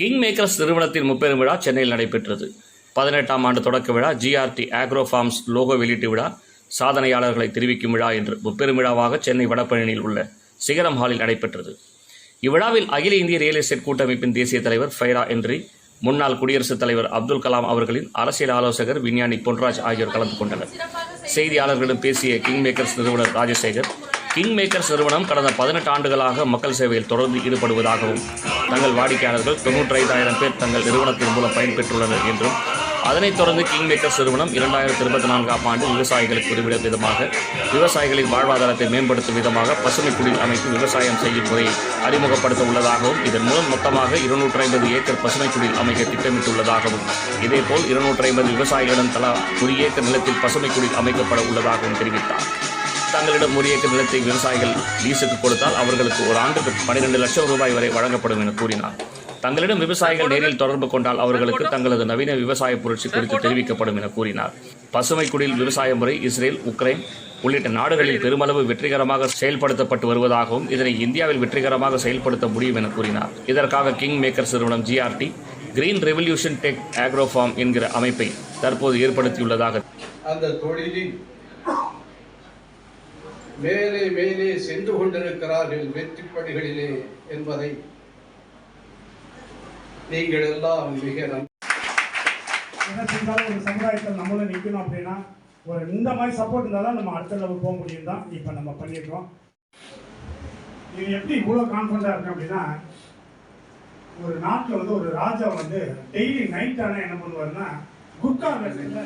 King makers நிறுவனத்தின் முப்பெரும் விழா சென்னையில் நடைபெற்றது. பதினெட்டாம் ஆண்டு தொடக்க விழா ஜிஆர்டி ஆக்ரோ ஃபார்ம்ஸ் லோகோ வெளியீட்டு விழா சாதனையாளர்களை தெரிவிக்கும் விழா என்று முப்பெரும் விழாவாக சென்னை வடபழனியில் உள்ள சிகரம் ஹாலில் நடைபெற்றது. இவ்விழாவில் அகில இந்திய ரியல் எஸ்டேட் கூட்டமைப்பின் தேசிய தலைவர் ஃபைரா என்றி முன்னாள் குடியரசுத் தலைவர் அப்துல் கலாம் அவர்களின் அரசியல் ஆலோசகர் விஞ்ஞானி பொன்ராஜ் ஆகியோர் கலந்து கொண்டனர். செய்தியாளர்களிடம் பேசிய கிங் மேக்கர்ஸ் நிறுவனர் ராஜசேகர் கிங் மேக்கர்ஸ் நிறுவனம் கடந்த பதினெட்டு ஆண்டுகளாக மக்கள் சேவையில் தொடர்ந்து ஈடுபடுவதாகவும் தங்கள் வாடிக்கையாளர்கள் தொன்னூற்றைந்தாயிரம் பேர் தங்கள் நிறுவனத்தின் மூலம் பயன்பெற்றுள்ளனர் என்றும் அதனைத் தொடர்ந்து கிங் மேக்கர்ஸ் நிறுவனம் இரண்டாயிரத்தி இருபத்தி நான்காம் ஆண்டு விவசாயிகளுக்கு உதவிடும் விதமாக விவசாயிகளின் வாழ்வாதாரத்தை மேம்படுத்தும் விதமாக பசுமை குடில் அமைப்பு விவசாயம் செய்யும் முறையை அறிமுகப்படுத்த உள்ளதாகவும் இதன் மூலம் மொத்தமாக இருநூற்றி ஐம்பது ஏக்கர் பசுமை குடில் அமைக்க திட்டமிட்டுள்ளதாகவும் இதேபோல் இருநூற்றி ஐம்பது விவசாயிகளிடம் தலா ஒரு ஏக்கர் நிலத்தில் பசுமை குடில் அமைக்கப்பட உள்ளதாகவும் தெரிவித்தார். தங்களிடம் ஒரு ஏக்கர் நிலத்தை விவசாயிகள் லீஸுக்கு கொடுத்தால் அவர்களுக்கு ஒரு ஆண்டுக்கு பன்னிரெண்டு லட்சம் ரூபாய் வரை வழங்கப்படும் என கூறினார். தங்களிடம் விவசாயிகள் நேரில் தொடர்பு கொண்டால் அவர்களுக்கு தங்களது நவீன விவசாய புரட்சி குறித்து தெரிவிக்கப்படும் என கூறினார். பசுமை குடில் விவசாய முறை இஸ்ரேல் உக்ரைன் உள்ளிட்ட நாடுகளில் பெருமளவு வெற்றிகரமாக செயல்படுத்தப்பட்டு வருவதாகவும் இதனை இந்தியாவில் வெற்றிகரமாக செயல்படுத்த முடியும் என கூறினார். இதற்காக கிங் மேக்கர்ஸ் நிறுவனம் GRT green revolution tech agro farm என்கிற அமைப்பை தற்போது ஏற்படுத்தியுள்ளதாக அந்த தொழிலில் மேலே மேலே சென்று கொண்டிருக்கிறார்கள் வெற்றி படிகளிலே என்பதை நீங்கள் எல்லாம் மிக என்ன செஞ்சாலும் ஒரு சமுதாயத்தில் நம்மளும் நிற்கணும் அப்படின்னா ஒரு இந்த மாதிரி சப்போர்ட் இருந்தால் நம்ம அடுத்த லெவல் போக முடியும் தான் இப்போ நம்ம பண்ணிடுறோம் இது எப்படி இவ்வளோ கான்ஃபிடண்டாக இருக்கு அப்படின்னா ஒரு நாட்டில் வந்து ஒரு ராஜா வந்து டெய்லி நைட் ஆனால் என்ன பண்ணுவாருன்னா குட்கா வேலையில்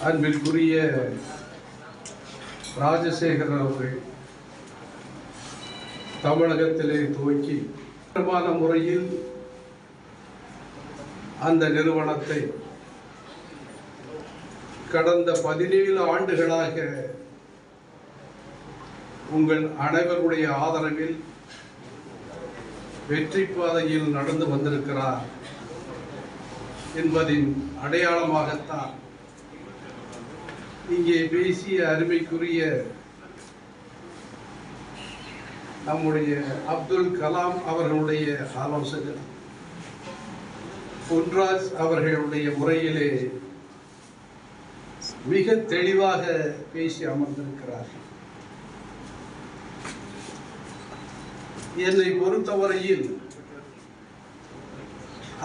அன்பிற்குரிய ராஜசேகரன் அவர்கள் தமிழகத்திலே துவக்கி தரமான முறையில் அந்த நிறுவனத்தை கடந்த பதினேழு ஆண்டுகளாக உங்கள் அனைவருடைய ஆதரவில் வெற்றி பாதையில் நடந்து வந்திருக்கிறார் என்பதின் அடையாளமாகத்தான் இங்கே பேசிய அருமைக்குரிய நம்முடைய அப்துல் கலாம் அவர்களுடைய ஆலோசகர் பொன்ராஜ் அவர்களுடைய உரையிலே மிக தெளிவாக பேசி அமர்ந்திருக்கிறார்கள். என்னை பொறுத்தவரையில்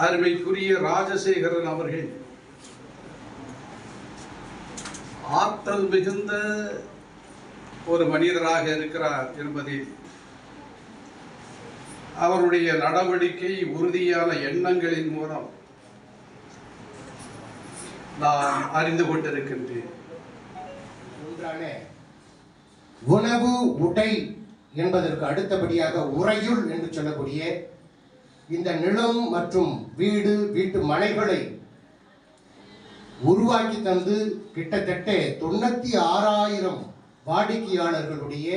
அருமைக்குரிய ராஜசேகரன் அவர்கள் ஆற்றல் மிகுந்த ஒரு மனிதராக இருக்கிறார் என்பதில் அவருடைய நடவடிக்கை உறுதியான எண்ணங்களின் மூலம் நான் அறிந்து கொண்டிருக்கின்றேன். உணவு உடை என்பதற்கு அடுத்தபடியாக உறையுள் என்று சொல்லக்கூடிய இந்த நிலம் மற்றும் வீடு வீட்டு மனைகளை உருவாக்கி தந்து கிட்டத்தட்ட தொண்ணூத்தி ஆறாயிரம் வாடிக்கையாளர்களுடைய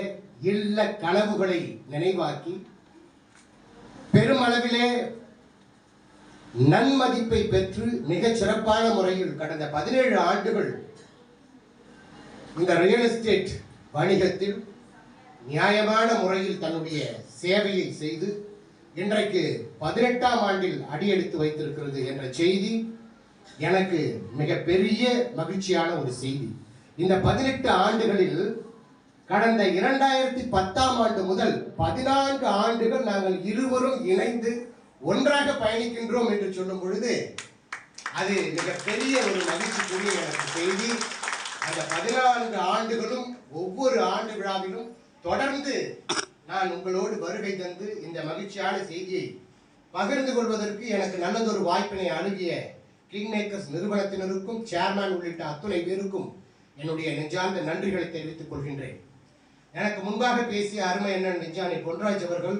இல்ல கனவுகளை நினைவாக்கி பெருமளவிலே நன்மதிப்பை பெற்று மிகச் சிறப்பான முறையில் கடந்த பதினேழு ஆண்டுகள் இந்த ரியல் எஸ்டேட் வணிகத்தில் நியாயமான முறையில் தன்னுடைய சேவையை செய்து இன்றைக்கு பதினெட்டாம் ஆண்டில் அடியெடுத்து வைத்திருக்கிறது என்ற செய்தி எனக்கு மிகப்பெரிய மகிழ்ச்சியான ஒரு செய்தி. இந்த பதினெட்டு ஆண்டுகளில் கடந்த இரண்டாயிரத்தி பத்தாம் ஆண்டு முதல் பதினான்கு ஆண்டுகள் நாங்கள் இருவரும் இணைந்து ஒன்றாக பயணிக்கின்றோம் என்று சொல்லும் பொழுது அது மிகப்பெரிய ஒரு மகிழ்ச்சிக்குரிய எனக்கு செய்தி. அந்த பதினான்கு ஆண்டுகளும் ஒவ்வொரு ஆண்டு விழாவிலும் தொடர்ந்து நான் உங்களோடு வருகை தந்து இந்த மகிழ்ச்சியான செய்தியை பகிர்ந்து கொள்வதற்கு எனக்கு நல்லதொரு வாய்ப்பினை அணுகிய கிங் மேக்கர்ஸ் நிறுவனத்தினருக்கும் சேர்மேன் உள்ளிட்ட அத்துணை பேருக்கும் என்னுடைய நெஞ்சார்ந்த நன்றிகளை தெரிவித்துக் கொள்கின்றேன். எனக்கு முன்பாக பேசிய அருமை அண்ணன் நெஞ்சானி பொன்ராஜ் அவர்கள்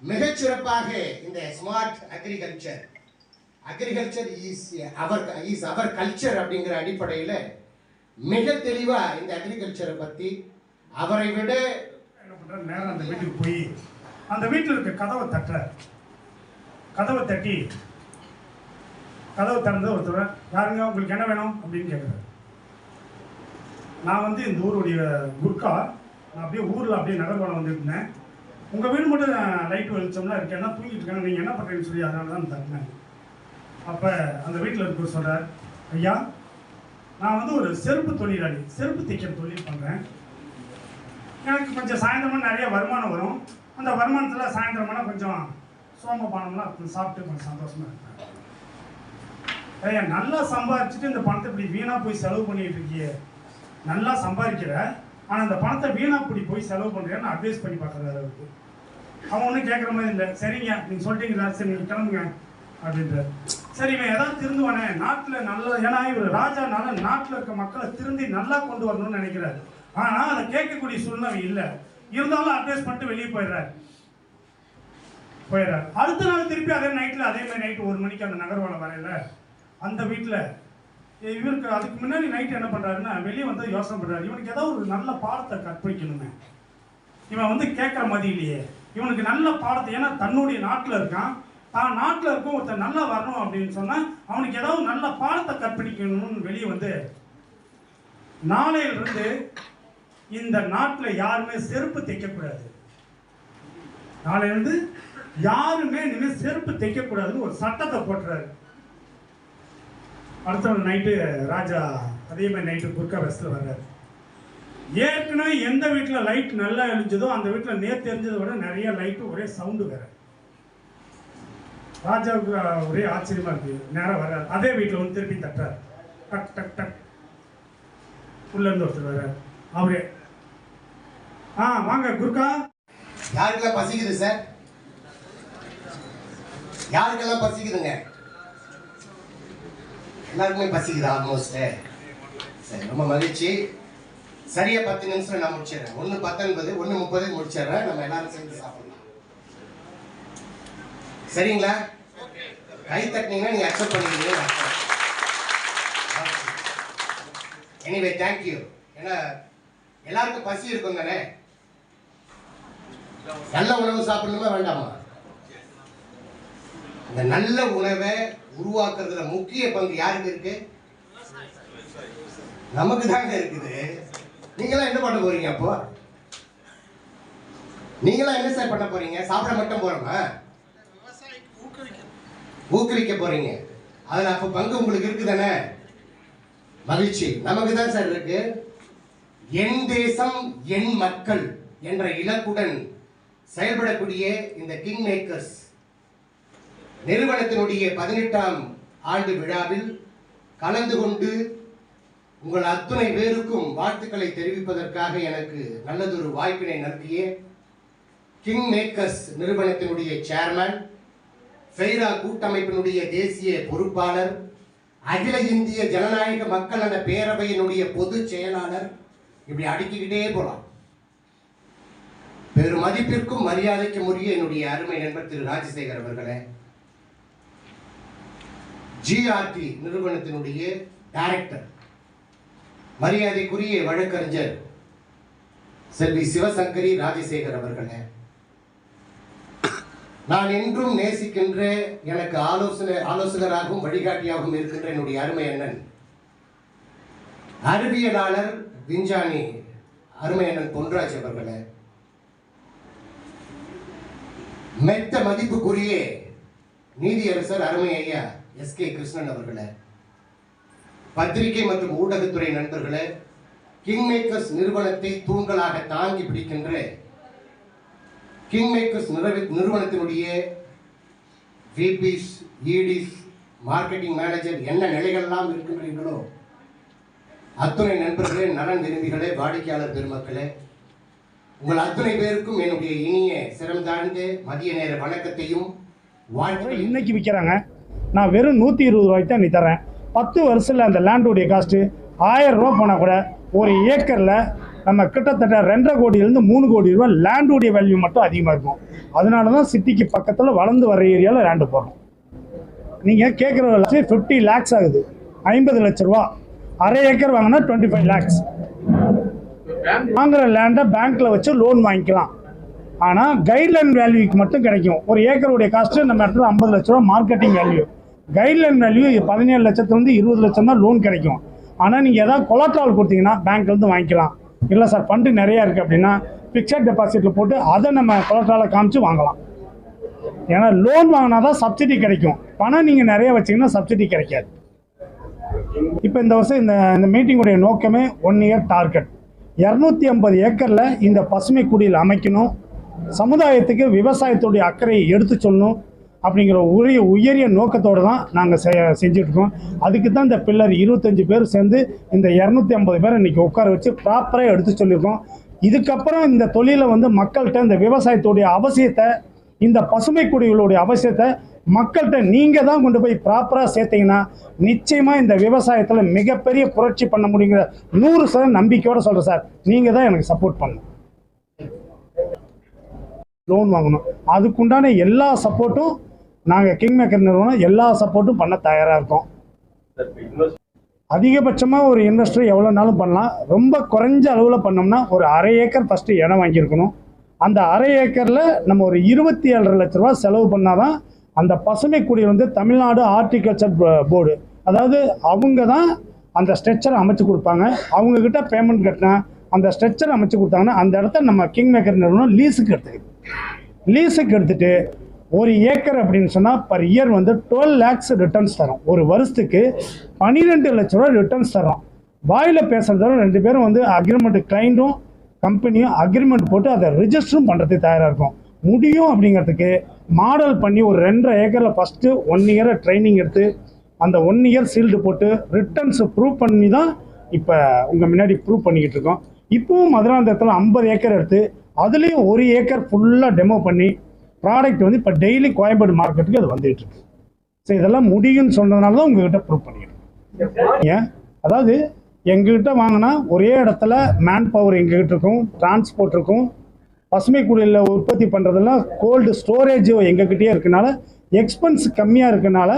மிகச் சிறப்பாக இந்த smart agriculture agriculture is our is our culture அப்படிங்கிற அடிப்படையில் மிக தெளிவாக இந்த அக்ரிகல்ச்சரை பற்றி அவரை விட என்ன பண்ணுற நேரம் அந்த வீட்டுக்கு போய் அந்த வீட்டில் இருக்க கதவை தட்டுற கதவை தட்டி கதவை திறந்து ஒருத்தர் யாருங்க உங்களுக்கு என்ன வேணும்? அப்படின்னு கேட்குறாரு நான் வந்து இந்த ஊருடைய குர்கா. நான் அப்படியே ஊரில் அப்படியே நகர்வலம் வந்திருந்தேன். உங்கள் வீடு மட்டும் லைட் வெளிச்சம்லாம் இருக்கேன் என்ன தூங்கிட்டு இருக்காங்க? நீங்கள் என்ன பண்ணுறீங்கன்னு சொல்லி அதனால தான் தட்டினேன். அப்போ அந்த வீட்டில் இருக்கிற சொல்கிறார் ஐயா நான் வந்து ஒரு செருப்பு தொழிலாளி செருப்பு தைக்கிற தொழில் பண்ணுறேன் எனக்கு கொஞ்சம் சாயந்தரமாக நிறைய வருமானம் வரும். அந்த வருமானத்தில் சாயந்தரமான கொஞ்சம் சோமபானம்லாம் கொஞ்சம் சாப்பிட்டு கொஞ்சம் சந்தோஷமாக இருப்பேன். ஐயா நல்லா சம்பாரிச்சுட்டு இந்த பணத்தை இப்படி வீணாக போய் செலவு பண்ணிட்டு இருக்கியே. நல்லா சம்பாதிக்கிற ஆனால் அந்த பணத்தை வீணாக இப்படி போய் செலவு பண்ணுறேன்னு அட்வைஸ் பண்ணி பார்க்குறாரு அவருக்கு அவன் ஒன்றும் கேட்குற மாதிரி இல்லை. சரிங்க நீங்கள் சொல்லிட்டீங்களா சரி நீங்கள் கிளம்புங்க அப்படின்றார். சரி இவன் ஏதாவது திருந்துவானே? நாட்டில் நல்ல ஏன்னா இவர் ராஜானால நாட்டில் இருக்க மக்களை திருந்தி நல்லா கொண்டு வரணும்னு நினைக்கிறாரு. ஆனால் அதை கேட்கக்கூடிய சூழ்நிலை இல்லை. இருந்தாலும் அட்வைஸ் பண்ணிட்டு வெளியே போயிடுறாரு. போயிடுறாரு. அடுத்த நாள் திருப்பி அதே நைட்டில் அதே மாதிரி நைட்டு ஒரு மணிக்கு அந்த நகர்வலம் வரையில அந்த வீட்டில் இவருக்கு அதுக்கு முன்னாடி நைட் என்ன பண்ணுறாருன்னா வெளியே வந்து யோசனை பண்ணுறாரு இவனுக்கு ஏதாவது ஒரு நல்ல பாடத்தை கற்பிக்கணுமே. இவன் வந்து கேட்குற மாதிரி இல்லையே இவனுக்கு நல்ல பாடத்தை ஏன்னா தன்னுடைய நாட்டில் இருக்கான். தான் நாட்டில் இருக்கும் ஒருத்தன் நல்லா வரணும் அப்படின்னு சொன்னால் அவனுக்கு ஏதாவது நல்ல பாடத்தை கற்பிக்கணும்னு வெளியே வந்து நாளையிலிருந்து இந்த நாட்டில் யாருமே செருப்பு தைக்கக்கூடாது நாளையிலிருந்து யாருமே இனிமேல் செருப்பு தைக்கக்கூடாதுன்னு ஒரு சட்டத்தை போட்டுறாரு. அடுத்த நாள் நைட்டு ராஜா அதே மாதிரி நைட்டு குர்கா பஸ்ஸில் வர்றாரு. ஏற்கனவே எந்த வீட்டில் லைட் நல்லா எரிஞ்சதோ அந்த வீட்டில் நேற்று தெரிஞ்சதை விட நிறைய லைட்டு ஒரே சவுண்டு வேற. ராஜாவுக்கு ஒரே ஆச்சரியமா இருக்குது நேரம் வர்றாரு. அதே வீட்டில் வந்து திருப்பி தட்டுறாரு. டக் டக் டக். உள்ளேருந்து ஒருத்தர் வர்றாரு. அவரே ஆ வாங்க குருக்கா யாருக்கெல்லாம் பசிக்குது சார் யாருக்கெல்லாம் பசிக்குதுங்க? எல்லாருக்குமே பசிக்குது ஆல்மோஸ்ட் சரி ரொம்ப மகிழ்ச்சி. சரியா பத்து நிமிஷம் நான் முடிச்சிடுறேன். ஒன்று பத்தொன்பது ஒன்று முப்பது முடிச்சிடுறேன். நம்ம எல்லாரும் சேர்ந்து சாப்பிடலாம். சரிங்களா? கை தட்டினீங்கன்னா நீங்கள் அக்செப்ட் பண்ணிக்கிறீங்க எனிவே தேங்க்யூ ஏன்னா எல்லாருக்கும் பசி இருக்கும் தானே? நல்ல உணவு சாப்பிடணுமா வேண்டாமா? இந்த நல்ல உணவை உருவாக்குறதுல முக்கிய பங்கு யாருக்கு இருக்கு? நமக்கு தாங்க இருக்குது. நீங்களாம் என்ன பண்ண போறீங்க அப்போ? நீங்களாம் என்ன சார் பண்ண போறீங்க? சாப்பிட மட்டும் போறோமா? ஊக்குவிக்க போறீங்க. அதுல அப்ப பங்கு உங்களுக்கு இருக்குதானே? மகிழ்ச்சி. நமக்கு தான் சார் இருக்கு? என் தேசம் என் மக்கள் என்ற இலக்குடன் செயல்படக்கூடிய இந்த கிங் மேக்கர்ஸ் நிறுவனத்தினுடைய பதினெட்டாம் ஆண்டு விழாவில் கலந்து கொண்டு உங்கள் அத்துணை பேருக்கும் வாழ்த்துக்களை தெரிவிப்பதற்காக எனக்கு நல்லதொரு வாய்ப்பினை நல்கிய கிங் மேக்கர்ஸ் நிறுவனத்தினுடைய சேர்மன் ஃபெய்ரா கூட்டமைப்பினுடைய தேசிய பொறுப்பாளர் அகில இந்திய ஜனநாயக மக்கள் நல பேரவையினுடைய பொதுச் செயலாளர் இப்படி அடுக்கிக்கிட்டே போலாம். பெரும் மதிப்பிற்கும் மரியாதைக்கும் உரிய என்னுடைய அருமை நண்பர் திரு ராஜசேகர் அவர்களே ஜிஆர்டி நிறுவனத்தினுடைய டைரக்டர் மரியாதைக்குரிய வழக்கறிஞர் செல்வி சிவசங்கரி ராஜசேகர் அவர்களே. நான் என்றும் நேசிக்கின்ற எனக்கு ஆலோசனை ஆலோசகராகவும் வழிகாட்டியாகவும் இருக்கின்ற என்னுடைய அருமை அண்ணன் அறிவியலாளர் விஞ்ஞானி அருமை அண்ணன் பொன்ராஜ் அவர்களே. மெத்த மதிப்புக்குரிய நீதியரசர் அருமை ஐயா எஸ் கே கிருஷ்ணன் அவர்களே. பத்திரிகை மற்றும் ஊடகத்துறை நண்பர்களே கிங் மேக்கர்ஸ் நிறுவனத்தை தூண்களாக தாங்கி பிடிக்கின்ற கிங் மேக்கர்ஸ் நிறுவனத்தினுடைய விபிஸ் இடிஸ் மார்க்கெட்டிங் மேனேஜர் என்ன நிலைகள்லாம் இருக்கின்றீர்களோ அத்துணை நண்பர்களே நலன் விரும்பிகளே வாடிக்கையாளர் பெருமக்களே உங்கள் அத்துணை பேருக்கும் என்னுடைய இனிய சிரம் தாழ்ந்த மதிய நேர வணக்கத்தையும் வாழ்த்துக்களையும் இன்னைக்கு விற்கிறாங்க நான் வெறும் நூற்றி இருபது ரூபாய்க்கு தான் நீ தரேன் பத்து வருஷத்தில் அந்த லேண்டுடைய காஸ்ட்டு ஆயிரம் ரூபா போனால் கூட ஒரு ஏக்கரில் நம்ம கிட்டத்தட்ட ரெண்டரை கோடியிலேருந்து மூணு கோடி ரூபா லேண்டுடைய வேல்யூ மட்டும் அதிகமாக இருக்கும். அதனால தான் சிட்டிக்கு பக்கத்தில் வளர்ந்து வர ஏரியாவில் லேண்டு போகிறோம் நீங்கள் கேட்குற லட்சம் ஃபிஃப்டி லேக்ஸ் ஆகுது. ஐம்பது லட்ச ரூபா. அரை ஏக்கர் வாங்கினா டுவெண்ட்டி ஃபைவ் லேக்ஸ் வாங்குற லேண்டை பேங்க்கில் வச்சு லோன் வாங்கிக்கலாம். ஆனால் கைட்லைன் வேல்யூக்கு மட்டும் கிடைக்கும். ஒரு ஏக்கருடைய காஸ்ட்டு நம்ம இடத்துல ஐம்பது லட்ச ரூபா மார்க்கெட்டிங் வேல்யூ கைட்லைன் வேல்யூ பதினேழு லட்சத்துலேருந்து இருபது லட்சம் தான் லோன் கிடைக்கும். ஆனால் நீங்கள் ஏதாவது கொலாட்ரால் கொடுத்தீங்கன்னா பேங்க்லேருந்து வாங்கிக்கலாம். இல்லை சார் ஃபண்டு நிறையா இருக்குது அப்படின்னா ஃபிக்ஸட் டெபாசிட்டில் போட்டு அதை நம்ம கொலட்ரால காமிச்சு வாங்கலாம். ஏன்னா லோன் வாங்கினா தான் சப்சிடி கிடைக்கும். பணம் நீங்கள் நிறைய வச்சிங்கன்னா சப்சிடி கிடைக்காது. இப்போ இந்த வருஷம் இந்த இந்த மீட்டிங்குடைய நோக்கமே ஒன் இயர் டார்கெட் இரநூத்தி ஐம்பது ஏக்கரில் இந்த பசுமை குடியில் அமைக்கணும். சமுதாயத்துக்கு விவசாயத்துடைய அக்கறையை எடுத்து சொல்லணும். அப்படிங்கிற உரிய உயரிய நோக்கத்தோடு தான் நாங்கள் செ செஞ்சுட்ருக்கோம். அதுக்கு தான் இந்த பில்லர் இருபத்தஞ்சி பேர் சேர்ந்து இந்த இரநூத்தி ஐம்பது பேர் இன்றைக்கி உட்கார வச்சு ப்ராப்பராக எடுத்து சொல்லியிருக்கோம். இதுக்கப்புறம் இந்த தொழிலை வந்து மக்கள்கிட்ட இந்த விவசாயத்துடைய அவசியத்தை இந்த பசுமை குடிகளுடைய அவசியத்தை மக்கள்கிட்ட நீங்கள் தான் கொண்டு போய் ப்ராப்பராக சேர்த்தீங்கன்னா நிச்சயமாக இந்த விவசாயத்தில் மிகப்பெரிய புரட்சி பண்ண முடியுங்கிற நூறு சதவீதம் நம்பிக்கையோடு சொல்கிறேன் சார். நீங்கள் தான் எனக்கு சப்போர்ட் பண்ணணும். லோன் வாங்கணும். அதுக்குண்டான எல்லா சப்போர்ட்டும் நாங்கள் கிங் மேக்கர் நிறுவனம் எல்லா சப்போர்ட்டும் பண்ண தயாராக இருக்கோம். அதிகபட்சமாக ஒரு இன்வெஸ்டர் எவ்வளோனாலும் பண்ணலாம். ரொம்ப குறைஞ்ச அளவில் பண்ணோம்னா ஒரு அரை ஏக்கர் ஃபஸ்ட்டு இடம் வாங்கியிருக்கணும். அந்த அரை ஏக்கரில் நம்ம ஒரு இருபத்தி ஏழரை லட்ச ரூபா செலவு பண்ணாதான் அந்த பசுமை குடி வந்து தமிழ்நாடு ஹார்டிகல்ச்சர் போர்டு அதாவது அவங்க தான் அந்த ஸ்ட்ரெச்சர் அமைச்சு கொடுப்பாங்க. அவங்கக்கிட்ட பேமெண்ட் கட்டினா அந்த ஸ்ட்ரெச்சர் அமைச்சு கொடுத்தாங்கன்னா அந்த இடத்த நம்ம கிங் மேக்கர் நிறுவனம் லீஸுக்கு எடுத்துக்குது லீஸுக்கு எடுத்துகிட்டு ஒரு ஏக்கர் அப்படின்னு சொன்னால் பர் இயர் வந்து டுவெல் லேக்ஸ் ரிட்டர்ன்ஸ் தரோம். ஒரு வருஷத்துக்கு பன்னிரெண்டு லட்ச ரூபா ரிட்டர்ன்ஸ் தரோம் வாயில் பேசுகிறத ரெண்டு பேரும் வந்து அக்ரிமெண்ட் கிளைண்ட்டும் கம்பெனியும் அக்ரிமெண்ட் போட்டு அதை ரிஜிஸ்டரும் பண்ணுறதுக்கு தயாராக இருக்கும். முடியும் அப்படிங்கிறதுக்கு மாடல் பண்ணி ஒரு ரெண்டரை ஏக்கரில் ஃபஸ்ட்டு ஒன் இயரை ட்ரைனிங் எடுத்து அந்த ஒன் இயர் சீல்டு போட்டு ரிட்டர்ன்ஸை ப்ரூவ் பண்ணி தான் இப்போ உங்கள் முன்னாடி ப்ரூவ் பண்ணிக்கிட்டு இருக்கோம். இப்போவும் மதுராந்தகத்தில் ஐம்பது ஏக்கர் எடுத்து அதுலேயும் ஒரு ஏக்கர் ஃபுல்லாக டெமோ பண்ணி ப்ராடக்ட் வந்து இப்போ டெய்லி கோயம்பேடு மார்க்கெட்டுக்கு அது வந்துட்டு இருக்கு. ஸோ இதெல்லாம் முடியும்னு சொன்னதுனால தான் உங்ககிட்ட ப்ரூவ் பண்ணிடுறேன் ஏன்? அதாவது எங்ககிட்ட வாங்கினா ஒரே இடத்துல மேன் பவர் எங்ககிட்ட இருக்கும் டிரான்ஸ்போர்ட் இருக்கும். பசுமை குடியில் உற்பத்தி பண்ணுறதெல்லாம் கோல்டு ஸ்டோரேஜ் எங்ககிட்டயே இருக்கனால எக்ஸ்பென்ஸ் கம்மியாக இருக்கனால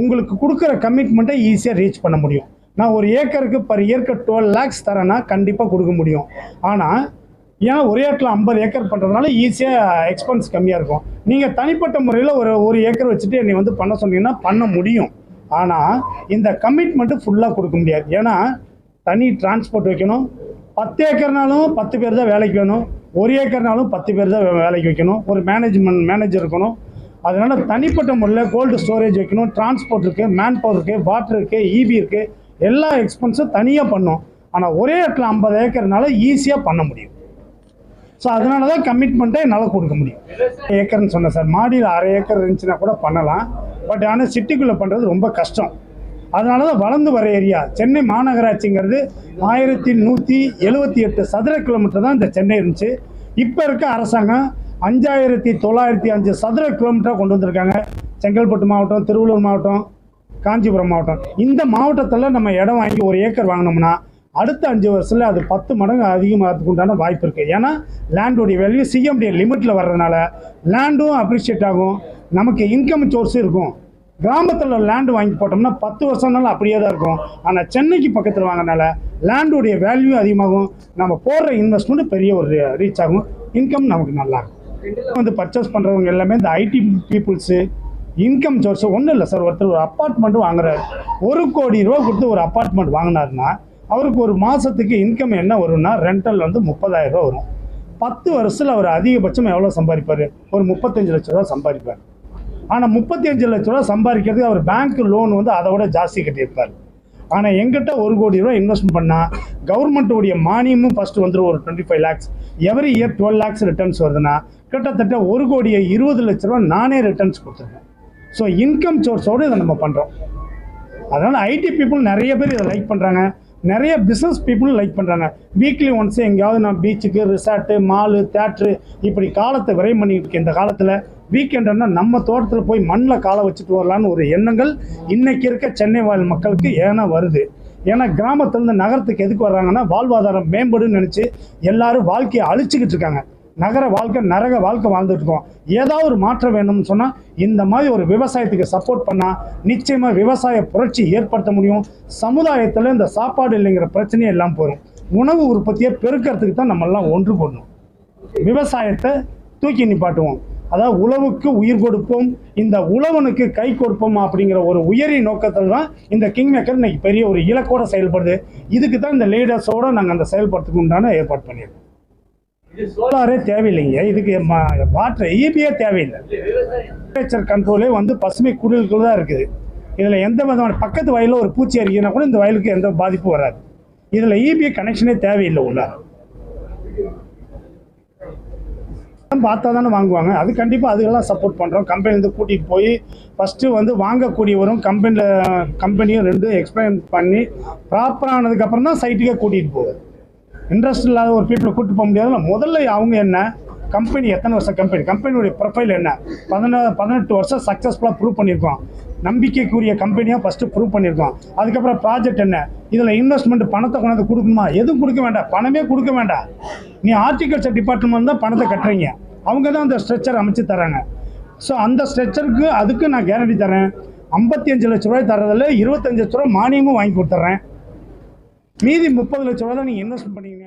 உங்களுக்கு கொடுக்குற கமிட்மெண்ட்டை ஈஸியாக ரீச் பண்ண முடியும். நான் ஒரு ஏக்கருக்கு பர் இயர்க்கு டுவெல் லேக்ஸ் தரேன்னா கண்டிப்பாக கொடுக்க முடியும். ஆனால் ஏன்னா ஒரே இடத்துல ஐம்பது ஏக்கர் பண்ணுறதுனால ஈஸியாக எக்ஸ்பென்ஸ் கம்மியாக இருக்கும். நீங்கள் தனிப்பட்ட முறையில் ஒரு ஒரு ஏக்கர் வச்சுட்டு என்னை வந்து பண்ண சொன்னீங்கன்னா பண்ண முடியும். ஆனால் இந்த கமிட்மெண்ட்டு ஃபுல்லாக கொடுக்க முடியாது. ஏன்னா தனி டிரான்ஸ்போர்ட் வைக்கணும். பத்து ஏக்கர்னாலும் பத்து பேர் தான் வேலைக்கு வேணும். ஒரு ஏக்கர்னாலும் பத்து பேர் தான் வேலைக்கு வைக்கணும். ஒரு மேனேஜ்மெண்ட் மேனேஜர் இருக்கணும். அதனால் தனிப்பட்ட முறையில் கோல்டு ஸ்டோரேஜ் வைக்கணும். டிரான்ஸ்போர்ட் இருக்குது மேன் பவர் இருக்குது வாட்டர் இருக்குது இபி இருக்குது எல்லா எக்ஸ்பென்ஸும் தனியாக பண்ணும் ஆனால் ஒரே இடத்துல ஐம்பது ஏக்கர்னால ஈஸியாக பண்ண முடியும். ஸோ அதனால தான் கமிட்மெண்ட்டை என்னால் கொடுக்க முடியும். ஏக்கர்னு சொன்னேன் சார். மாடியில் அரை ஏக்கர் இருந்துச்சுன்னா கூட பண்ணலாம். பட் ஆனால் சிட்டிக்குள்ளே பண்ணுறது ரொம்ப கஷ்டம். அதனால தான் வளர்ந்து வர ஏரியா சென்னை மாநகராட்சிங்கிறது ஆயிரத்தி நூற்றி எழுபத்தி எட்டு சதுர கிலோமீட்டர் தான் இந்த சென்னை இருந்துச்சு. இப்போ இருக்க அரசாங்கம் அஞ்சாயிரத்தி தொள்ளாயிரத்தி அஞ்சு சதுர கிலோமீட்டராக கொண்டு வந்திருக்காங்க. செங்கல்பட்டு மாவட்டம் திருவள்ளூர் மாவட்டம் காஞ்சிபுரம் மாவட்டம். இந்த மாவட்டத்தில் நம்ம இடம் வாங்கி ஒரு ஏக்கர் வாங்கினோம்னா அடுத்த அஞ்சு வருஷத்தில் அது பத்து மடங்கு அதிகமாகிறதுக்கு உண்டான வாய்ப்பு இருக்குது ஏன்னா லேண்டோடைய வேல்யூ சிஎம்டி லிமிட்டில் வர்றதுனால லேண்டும் அப்ரிஷியேட் ஆகும். நமக்கு இன்கம் சோர்ஸும் இருக்கும். கிராமத்தில் லேண்டு வாங்கி போட்டோம்னா பத்து வருஷம்னாலும் அப்படியே தான் இருக்கும். ஆனால் சென்னைக்கு பக்கத்தில் வாங்கினால லேண்டுடைய வேல்யூ அதிகமாகும். நம்ம போடுற இன்வெஸ்ட்மெண்ட் பெரிய ஒரு ரீச் ஆகும். இன்கம் நமக்கு நல்லா இருக்கும். வந்து பர்ச்சேஸ் பண்ணுறவங்க எல்லாமே இந்த ஐடி பீப்புள்ஸு இன்கம் சோர்ஸ் ஒன்றும் இல்லை சார். ஒருத்தர் ஒரு அப்பார்ட்மெண்ட் வாங்குறாரு. ஒரு கோடி ரூபா கொடுத்து ஒரு அப்பார்ட்மெண்ட் வாங்கினாருன்னா அவருக்கு ஒரு மாதத்துக்கு இன்கம் என்ன வரும்னா ரெண்டல் வந்து முப்பதாயிரம் ரூபா வரும். பத்து வருஷத்தில் அவர் அதிகபட்சம் எவ்வளோ சம்பாதிப்பார்? ஒரு முப்பத்தஞ்சு லட்ச ரூபா சம்பாதிப்பார். ஆனால் முப்பத்தி அஞ்சு லட்ச ரூபா சம்பாதிக்கிறதுக்கு அவர் பேங்க் லோன் வந்து அதை விட ஜாஸ்தி கட்டியிருப்பார். ஆனால் எங்கிட்ட ஒரு கோடி ரூபா இன்வெஸ்ட் பண்ணால் கவர்மெண்ட்டுடைய மானியமும் ஃபஸ்ட்டு வந்துடும் ஒரு twenty five lakhs every year twelve lakhs returns வருதுன்னா கிட்டத்தட்ட ஒரு கோடியை இருபது லட்ச ரூபா நானே ரிட்டர்ன்ஸ் கொடுத்துருக்கேன் ஸோ இன்கம் சோர்ஸோடு இதை நம்ம பண்ணுறோம் அதனால் ஐடி பீப்புள் நிறைய பேர் இதை லைக் பண்ணுறாங்க நிறைய பிஸ்னஸ் பீப்புளும் லைக் பண்ணுறாங்க வீக்லி ஒன்ஸ் எங்கேயாவது நான் பீச்சுக்கு ரிசார்ட்டு மாலு தேட்ரு இப்படி காலத்தை விரைவு பண்ணிக்கிட்டு இருக்கேன் இந்த காலத்தில் வீக்கெண்டுன்னா நம்ம தோட்டத்தில் போய் மண்ணில் காலை வச்சுட்டு வரலான்னு ஒரு எண்ணங்கள் இன்றைக்கி இருக்க சென்னை வாழ் மக்களுக்கு ஏன்னா வருது. ஏன்னா கிராமத்துலேருந்து நகரத்துக்கு எதுக்கு வர்றாங்கன்னா வாழ்வாதாரம் மேம்படுன்னு நினச்சி எல்லாரும் வாழ்க்கையை அழிச்சிக்கிட்டு இருக்காங்க. நகர வாழ்க்கை நரக வாழ்க்கை வாழ்ந்துட்டு இருக்கோம் ஏதாவது ஒரு மாற்றம் வேணும்னு சொன்னால் இந்த மாதிரி ஒரு விவசாயத்துக்கு சப்போர்ட் பண்ணால் நிச்சயமாக விவசாய புரட்சி ஏற்படுத்த முடியும். சமுதாயத்தில் இந்த சாப்பாடு இல்லைங்கிற பிரச்சனையே எல்லாம் போயிடும் உணவு உற்பத்தியை பெருக்கிறதுக்கு தான் நம்மெல்லாம் ஒன்று போடணும். விவசாயத்தை தூக்கி நிப்பாட்டுவோம். அதாவது உழவுக்கு உயிர் கொடுப்போம். இந்த உழவனுக்கு கை கொடுப்போம் அப்படிங்கிற ஒரு உயரிய நோக்கத்தில் தான் இந்த கிங் மேக்கர் இன்னைக்கு பெரிய ஒரு இலக்கோட செயல்படுது. இதுக்கு தான் இந்த லீடர்ஸோடு நாங்கள் அந்த செயல்படுறதுக்கு உண்டான ஏற்பாடு பண்ணியிருக்கோம். சோலாரே தேவையில்லைங்க. இதுக்கு வாட்டர் ஈபியே தேவையில்லை. டெம்பரேச்சர் கண்ட்ரோலே வந்து பசுமை குடிலுக்குள்ள தான் இருக்குது. இதில் எந்த விதமான பக்கத்து வயலில் ஒரு பூச்சி அரிக்கினா கூட இந்த வயலுக்கு எந்த பாதிப்பும் வராது. இதில் இபி கனெக்ஷனே தேவையில்லை உள்ள. பார்த்தா தானே வாங்குவாங்க. அது கண்டிப்பாக அதுக்கெல்லாம் சப்போர்ட் பண்ணுறோம் கம்பெனிலேருந்து கூட்டிகிட்டு போய் ஃபஸ்ட்டு வந்து வாங்கக்கூடியவரும் கம்பெனியில் கம்பெனியும் ரெண்டும் எக்ஸ்பிளைன் பண்ணி ப்ராப்பரானதுக்கப்புறம் தான் சைட்டுக்கே கூட்டிகிட்டு போகுது. இன்ட்ரெஸ்ட் இல்லாத ஒரு பீப்புளை கூப்பிட்டு போக முடியாதுல முதல்ல அவங்க என்ன? கம்பெனி எத்தனை வருஷம் கம்பெனி கம்பெனியுடைய ப்ரொஃபைல் என்ன? பதினா பதினெட்டு வருஷம் சக்ஸஸ்ஃபுல்லாக ப்ரூவ் பண்ணியிருக்கோம் நம்பிக்கைக்குரிய கம்பெனியாக ஃபஸ்ட்டு ப்ரூவ் பண்ணியிருக்கோம் அதுக்கப்புறம் ப்ராஜெக்ட் என்ன? இதில் இன்வெஸ்ட்மெண்ட் பணத்தை கொண்டாந்து கொடுக்கணுமா? எதுவும் கொடுக்க வேண்டாம். பணமே கொடுக்க வேண்டாம். நீ ஆர்டிகல்ச்சர் டிபார்ட்மெண்ட் தான் பணத்தை கட்டுறீங்க. அவங்க தான் அந்த ஸ்ட்ரெச்சர் அமைச்சு தராங்க ஸோ அந்த ஸ்ட்ரெச்சருக்கு அதுக்கு நான் கேரண்டி தரேன் ஐம்பத்தி அஞ்சு லட்ச ரூபாய் தரதில் இருபத்தஞ்சு லட்ச ரூபா மானியமும் வாங்கி கொடுத்துட்றேன். மீதி முப்பது லட்ச ரூபா தான் நீங்கள் இன்வெஸ்ட் பண்ணீங்க.